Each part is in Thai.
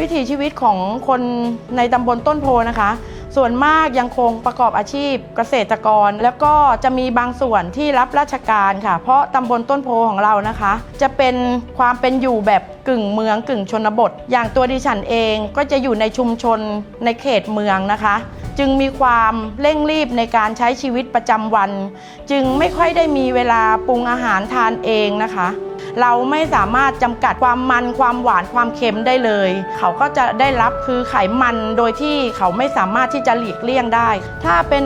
วิถีชีวิตของคนในตำบลต้นโพนะคะ ส่วนมากยังคงประกอบอาชีพเกษตรกร แล้วก็จะมีบางส่วนที่รับราชการค่ะ เพราะตำบลต้นโพของเรานะคะ จะเป็นความเป็นอยู่แบบกึ่งเมืองกึ่งชนบท อย่างตัวดิฉันเองก็จะอยู่ในชุมชนในเขตเมืองนะคะ จึงมีความเร่งรีบในการใช้ชีวิตประจำวัน จึงไม่ค่อยได้มีเวลาปรุงอาหารทานเองนะคะ เราไม่สามารถจำกัดความมันความหวานความเค็มได้เลย เขาก็จะได้รับคือไขมันโดยที่เขาไม่สามารถที่จะหลีกเลี่ยงได้ ถ้าเป็น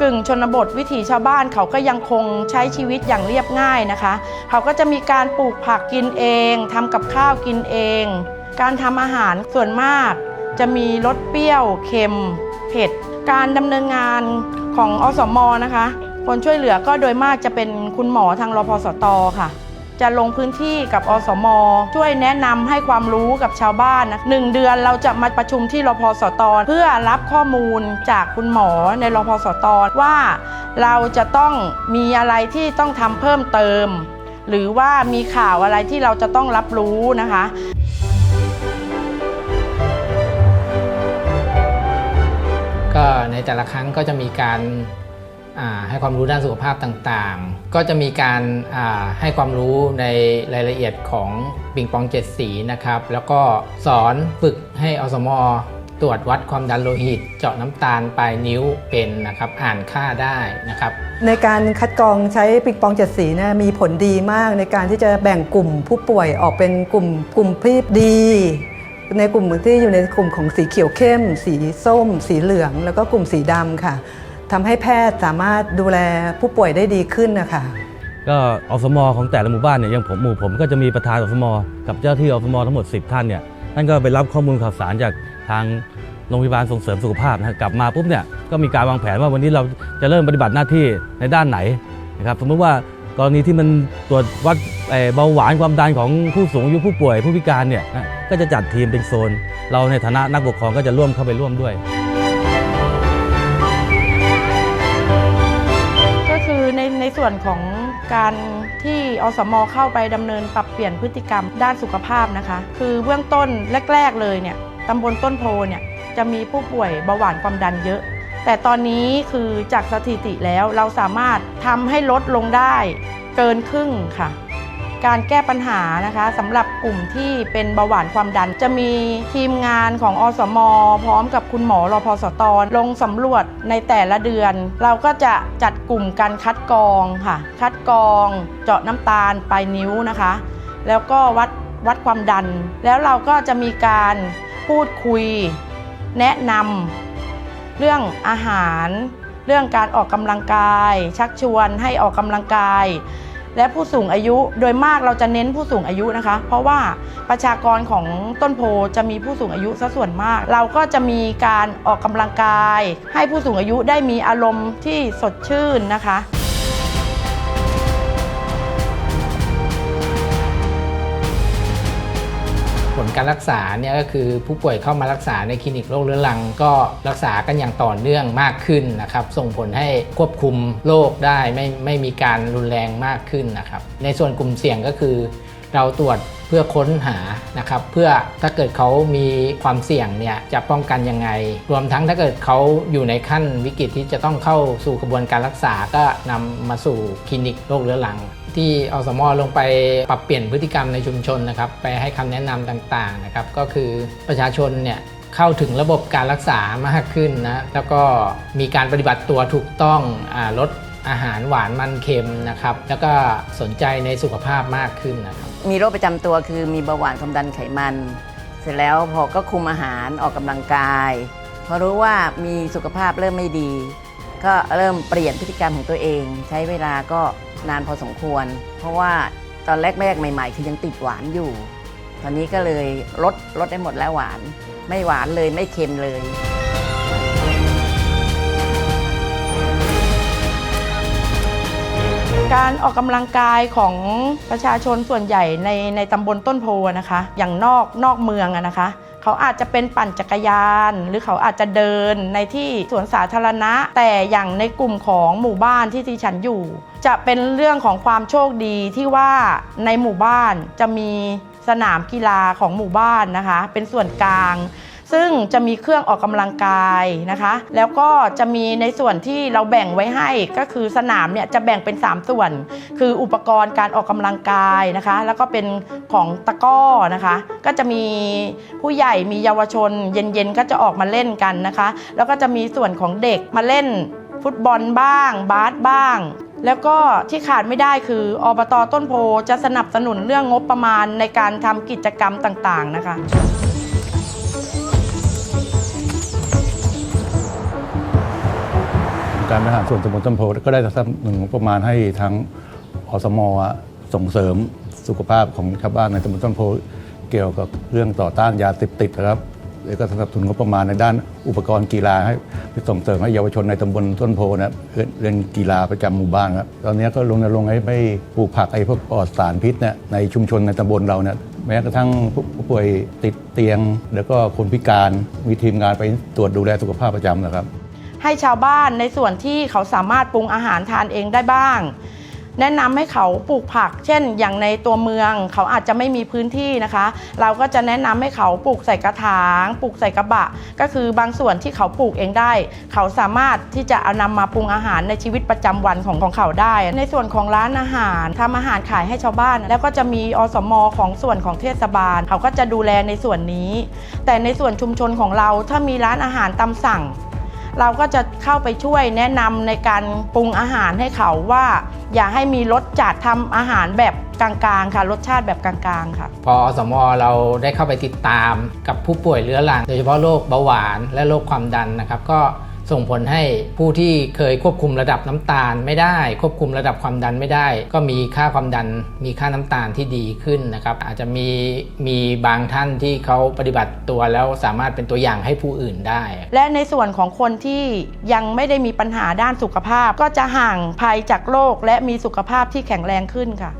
กึ่งชนบทวิถีชาวบ้านเขาก็ยังคงใช้ชีวิตอย่างเรียบง่ายนะคะ เขาก็จะมีการปลูกผักกินเองทำกับข้าวกินเอง การทำอาหารส่วนมาก จะมีรสเปรี้ยว เค็ม เผ็ด การดำเนินงานของอสมนะคะ คนช่วยเหลือก็โดยมากจะเป็นคุณหมอทางรพสตค่ะ จะลงพื้นที่กับอสม ช่วยแนะนำให้ความรู้กับชาวบ้านนะหนึ่งเดือนเราจะมาประชุมที่รพสต เพื่อรับข้อมูลจากคุณหมอในรพสต ว่าเราจะต้องมีอะไรที่ต้องทำเพิ่มเติม หรือว่ามีข่าวอะไรที่เราจะต้องรับรู้นะคะ แต่ละครั้งก็จะมีการาให้ความรู้ด้านสุขภาพต่างๆ ก็จะมีการาให้ความรู้ในรายละเอียดของปิงปองเจ็ดสีนะครับ แล้วก็สอนฝึกให้อสมอตรวจวัดความดันโลหิต เจาะน้ำตาลปลายนิ้วเป็นนะครับ อ่านค่าได้นะครับ ในการคัดกรองใช้ปิงปองเจ็ดสีนะมีผลดีมากในการที่จะแบ่งกลุ่มผู้ป่วยออกเป็นกลุ่มกลุ่มที่ดี ในกลุ่มที่อยู่ในกลุ่มของสีเขียวเข้ม สีส้ม สีเหลือง แล้วก็กลุ่มสีดำค่ะทำให้แพทย์สามารถดูแลผู้ป่วยได้ดีขึ้นนะคะก็อสมของแต่ละหมู่บ้านเนี่ยอย่างผมหมู่ผมก็จะมีประธานอสมกับเจ้าที่อสมทั้งหมด 10 ท่านเนี่ยท่านก็ไปรับข้อมูลข่าวสารจากทางโรงพยาบาลส่งเสริมสุขภาพนะกลับมาปุ๊บเนี่ยก็มีการวางแผนว่าวันนี้เราจะเริ่มปฏิบัติหน้าที่ในด้านไหนนะครับสมมติว่า กรณีที่มันตรวจวัดเบาหวานความดันของผู้สูงอายุผู้ป่วยผู้พิการเนี่ยก็จะจัดทีมเป็นโซน เราในฐานะนักปกครองก็จะร่วมเข้าไปร่วมด้วย ก็คือในในส่วนของการที่อสมเข้าไปดำเนินปรับเปลี่ยนพฤติกรรมด้านสุขภาพนะคะ คือเบื้องต้นแรก ๆ เลยเนี่ยตำบลต้นโพเนี่ยจะมีผู้ป่วยเบาหวานความดันเยอะ แต่ตอนนี้คือจากสถิติแล้วเราสามารถทำให้ลดลงได้เกินครึ่งค่ะ การแก้ปัญหานะคะสำหรับกลุ่มที่เป็นเบาหวานความดัน จะมีทีมงานของอสม พร้อมกับคุณหมอรอพสตลงสำรวจในแต่ละเดือน เราก็จะจัดกลุ่มการคัดกรองค่ะ คัดกรอง เจาะน้ำตาลปลายนิ้วนะคะ แล้วก็วัดวัดความดัน แล้วเราก็จะมีการพูดคุย แนะนำ เรื่องอาหาร เรื่องการออกกำลังกาย ชักชวนให้ออกกำลังกาย และผู้สูงอายุโดยมากเราจะเน้นผู้สูงอายุนะคะ เพราะว่าประชากรของต้นโพจะมีผู้สูงอายุซะส่วนมาก เราก็จะมีการออกกำลังกาย ให้ผู้สูงอายุได้มีอารมณ์ที่สดชื่นนะคะ ผลการรักษาเนี่ยก็คือผู้ป่วยเข้ามารักษาในคลินิกโรคเรื้อรังก็รักษากันอย่างต่อเนื่องมากขึ้นนะครับส่งผลให้ควบคุมโรคได้ไม่ไม่มีการรุนแรงมากขึ้นนะครับในส่วนกลุ่มเสี่ยงก็คือ เราตรวจเพื่อค้นหานะครับเพื่อถ้าเกิดเขามีความเสี่ยงเนี่ยจะป้องกันยังไง รวมทั้งถ้าเกิดเขาอยู่ในขั้นวิกฤตที่จะต้องเข้าสู่กระบวนการรักษาก็นำมาสู่คลินิกโรคเรื้อรัง ที่อสมอลงไปปรับเปลี่ยนพฤติกรรมในชุมชนนะครับไปให้คำแนะนำต่างๆนะครับก็คือประชาชนเนี่ยเข้าถึงระบบการรักษามากขึ้นนะแล้วก็มีการปฏิบัติตัวถูกต้องอลดอาหารหวานมันเค็มนะครับแล้วก็สนใจในสุขภาพมากขึ้นนะครับมีโรคประจำตัวคือมีเบาหวานความดันไขมัน เสร็จแล้วพอก็คุมอาหารออกกำลังกายพอรู้ว่ามีสุขภาพเริ่มไม่ดี ก็เริ่มเปลี่ยนพฤติกรรมของตัวเอง ใช้เวลาก็ นานพอสมควร เพราะว่าตอนแรกๆใหม่ ๆ คือยังติดหวานอยู่ ตอนนี้ก็เลยลดลดได้หมดแล้วหวาน ไม่หวานเลยไม่เค็มเลยการออกกำลังกายของประชาชนส่วนใหญ่ในในตำบลต้นโพนะคะ อย่างนอกนอกเมืองอะนะคะ เขาอาจจะเป็นปั่นจักรยาน หรือเขาอาจจะเดินในที่สวนสาธารณะ แต่อย่างในกลุ่มของหมู่บ้านที่ที่ฉันอยู่ จะเป็นเรื่องของความโชคดีที่ว่าในหมู่บ้านจะมีสนามกีฬาของหมู่บ้านนะคะ เป็นส่วนกลาง ซึ่งจะมีเครื่องออกกำลังกายนะคะ แล้วก็จะมีในส่วนที่เราแบ่งไว้ให้ก็คือสนามเนี่ยจะแบ่งเป็น 3 ส่วน คืออุปกรณ์การออกกำลังกายนะคะ แล้วก็เป็นของตะก้อนะคะ ก็จะมีผู้ใหญ่มีเยาวชน เย็นๆก็จะออกมาเล่นกันนะคะ แล้วก็จะมีส่วนของเด็กมาเล่นฟุตบอลบ้าง บาสบ้าง แล้วก็ที่ขาดไม่ได้คืออบตต้นโพจะสนับสนุนเรื่องงบประมาณในการทำกิจกรรมต่างๆนะคะ การบริหารส่วนตำบลต้นโพก็ได้สนับสนุนงบประมาณให้ทางอสมอส่งเสริมสุขภาพของชาวบ้านในตำบลต้นโพเกี่ยวกับเรื่องต่อต้านยาเสพติดนะครับแล้วก็สนับสนุนงบประมาณในด้านอุปกรณ์กีฬาให้ไปส่งเสริมให้เยาวชนในตำบลต้นโพนะเล่นเล่นกีฬาประจำหมู่บ้านครับตอนนี้ก็รณรงให้ไม่ปลูกผักไอ้พวกปลอดสารพิษเนี่ยในชุมชนในตำบลเราเนี่ยแม้กระทั่งผู้ป่วยติดเตียง แล้วก็คนพิการมีทีมงานไปตรวจดูแลสุขภาพประจำนะครับ ให้ชาวบ้านในส่วนที่เขาสามารถปรุงอาหารทานเองได้บ้าง แนะนำให้เขาปลูกผัก เช่น อย่างในตัวเมืองเขาอาจจะไม่มีพื้นที่นะคะ เราก็จะแนะนำให้เขาปลูกใส่กระถางปลูกใส่กระบะ ก็คือบางส่วนที่เขาปลูกเองได้ เขาสามารถที่จะเอานำมาปรุงอาหารในชีวิตประจำวันของของเขาได้ ในส่วนของร้านอาหารทำอาหารขายให้ชาวบ้าน แล้วก็จะมีอสมของส่วนของเทศบาล เขาก็จะดูแลในส่วนนี้ แต่ในส่วนชุมชนของเราถ้ามีร้านอาหารตามสั่ง เราก็จะเข้าไปช่วยแนะนำในการปรุงอาหารให้เขาว่า อย่าให้มีรสจัดทำอาหารแบบกลางๆค่ะ รสชาติแบบกลางๆค่ะ พออสมอเราได้เข้าไปติดตามกับผู้ป่วยเรื้อรัง โดยเฉพาะโรคเบาหวานและโรคความดันนะครับก็ ส่งผลให้ผู้ที่เคยควบคุมระดับน้ำตาลไม่ได้ ควบคุมระดับความดันไม่ได้ ก็มีค่าความดัน มีค่าน้ำตาลที่ดีขึ้นนะครับอาจจะมีมีบางท่านที่เขาปฏิบัติตัวแล้วสามารถเป็นตัวอย่างให้ผู้อื่นได้ และในส่วนของคนที่ยังไม่ได้มีปัญหาด้านสุขภาพ ก็จะห่างภัยจากโรคและมีสุขภาพที่แข็งแรงขึ้นค่ะ